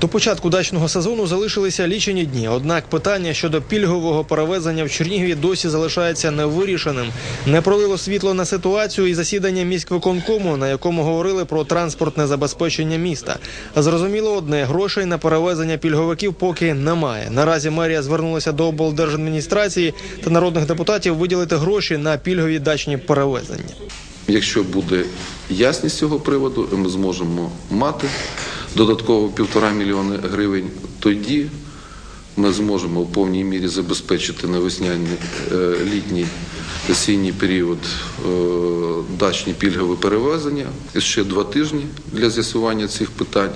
До початку дачного сезону залишилися лічені дні. Однак питання щодо пільгового перевезення в Чернігові досі залишається невирішеним. Не пролило світло на ситуацію і засідання міськвиконкому, на якому говорили про транспортне забезпечення міста. Зрозуміло одне грошей на перевезення пільговиків поки немає. Наразі мерія звернулася до облдержадміністрації та народних депутатів виділити гроші на пільгові дачні перевезення. Якщо буде ясність з цього приводу, ми зможемо мати додатково півтора мільйони гривень, тоді ми зможемо в повній мірі забезпечити на весняний е, літній осінній період е, дачні пільгові перевезення. І ще два тижні для з'ясування цих питань.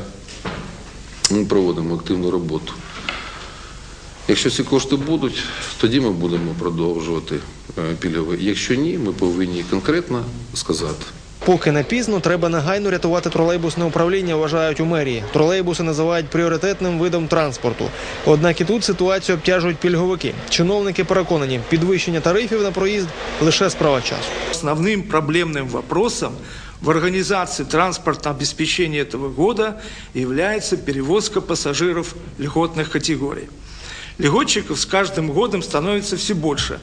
Ми проводимо активну роботу. Якщо ці кошти будуть, тоді ми будемо продовжувати е, пільгові. Якщо ні, ми повинні конкретно сказати. Поки не пізно, треба негайно рятувати тролейбусне управління, вважають у мерії. Тролейбуси називають пріоритетним видом транспорту. Однак і тут ситуацію обтяжують пільговики. Чиновники переконані, підвищення тарифів на проїзд лише справа часу. Основным проблемным вопросом в организации транспортного обеспечения этого года является перевозка пассажиров льготных категорий. Льготчиков с каждым годом становится все больше,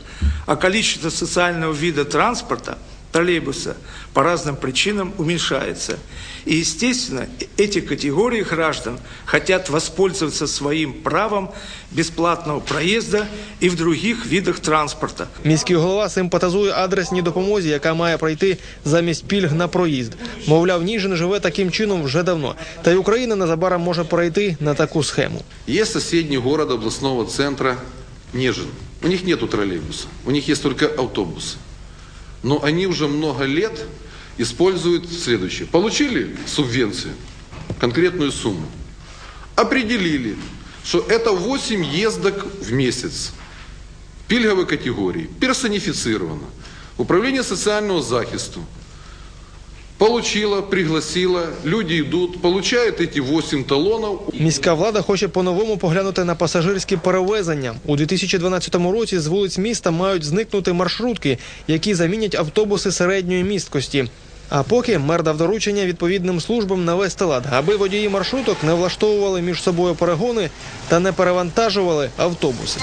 а количество социального вида транспорта, троллейбуса, по разным причинам уменьшается. И, естественно, эти категории граждан хотят воспользоваться своим правом бесплатного проезда и в других видах транспорта. Міський голова симпатизує адресній допомозі, яка має пройти замість пільг на проїзд. Мовляв, Ніжин живе таким чином вже давно. Та й Україна незабаром може перейти на таку схему. Есть соседний город областного центра Нежин. У них нету троллейбуса, у них есть только автобусы. Но они уже много лет используют следующее. Получили субвенцию, конкретную сумму, определили, что это 8 ездок в месяц пільговой категории, персонифицировано. Управление социального захисту получило, пригласило, люди идут, получают эти 8 талонов, Міська влада хоче по-новому поглянути на пасажирські перевезення. У 2012 році з вулиць міста мають зникнути маршрутки, які замінять автобуси середньої місткості. А поки мер дав доручення відповідним службам навести лад, аби водії маршруток не влаштовували між собою перегони та не перевантажували автобуси.